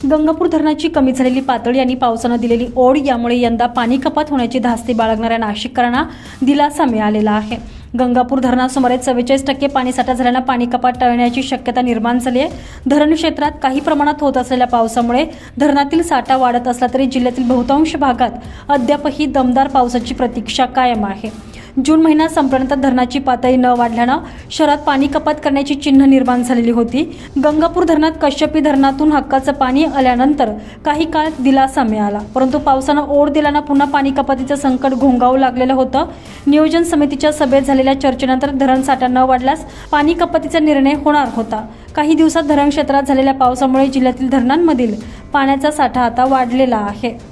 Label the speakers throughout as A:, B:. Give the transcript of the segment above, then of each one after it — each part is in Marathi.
A: गंगापूर धरणाची कमी झालेली पातळी आणि पावसानं दिलेली ओढ यामुळे यंदा पाणी कपात होण्याची धास्ती बाळगणाऱ्या नाशिककरांना दिलासा मिळालेला आहे. गंगापूर धरणात सुमारे चव्वेचाळीस टक्के पाणीसाठा झाल्यानं पाणी कपात टळण्याची शक्यता निर्माण झाली आहे धरण क्षेत्रात काही प्रमाणात होत असलेल्या पावसामुळे धरणातील साठा वाढत असला तरी जिल्ह्यातील बहुतांश भागात अद्यापही दमदार पावसाची प्रतीक्षा कायम आहे. जून महिना संपल्यानंतर धरणाची पातळी न वाढल्यानं शहरात पाणी कपात करण्याची चिन्ह निर्माण झालेली होती. गंगापूर धरणात कश्यपी धरणातून हक्काचं पाणी आल्यानंतर काही काळ दिलासा मिळाला. परंतु पावसानं ओढ दिल्यानं पुन्हा पाणी कपातीचं संकट घोंगावू लागलेलं होतं. नियोजन समितीच्या सभेत झालेल्या चर्चेनंतर धरण साठा न वाढल्यास पाणी कपातीचा निर्णय होणार होता. काही दिवसात धरण क्षेत्रात झालेल्या पावसामुळे जिल्ह्यातील धरणांमधील पाण्याचा साठा आता वाढलेला आहे.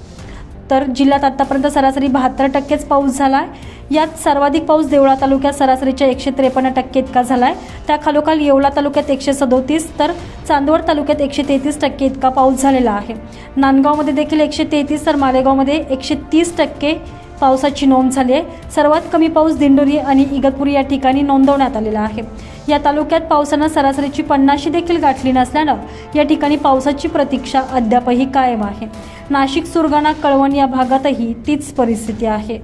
A: तर जिल्ह्यात आतापर्यंत सरासरी बहात्तर टक्केच पाऊस झाला आहे यात सर्वाधिक पाऊस देवळा तालुक्यात सरासरीच्या एकशे त्रेपन्न टक्के इतका झाला आहे त्या खालोखाल येवला तालुक्यात एकशे सदोतीस तर चांदवड तालुक्यात एकशे तेहतीस टक्के इतका पाऊस झालेला आहे. नांदगावमध्ये देखील एकशे तेहतीस तर मालेगावमध्ये एकशे तीस टक्के पावसाची नोंद झाली आहे. सर्वात कमी पाऊस दिंडोरी आणि इगतपुरी या ठिकाणी नोंदवण्यात आलेला आहे. या तालुक्यात पावसानं सरासरीची पन्नाशी देखील गाठली नसल्यानं या ठिकाणी पावसाची प्रतीक्षा अद्यापही कायम आहे. नाशिक सुरगाणा कळवण या भागातही तीच परिस्थिती आहे.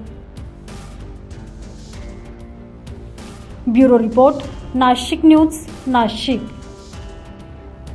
A: Bureau report Nashik news Nashik.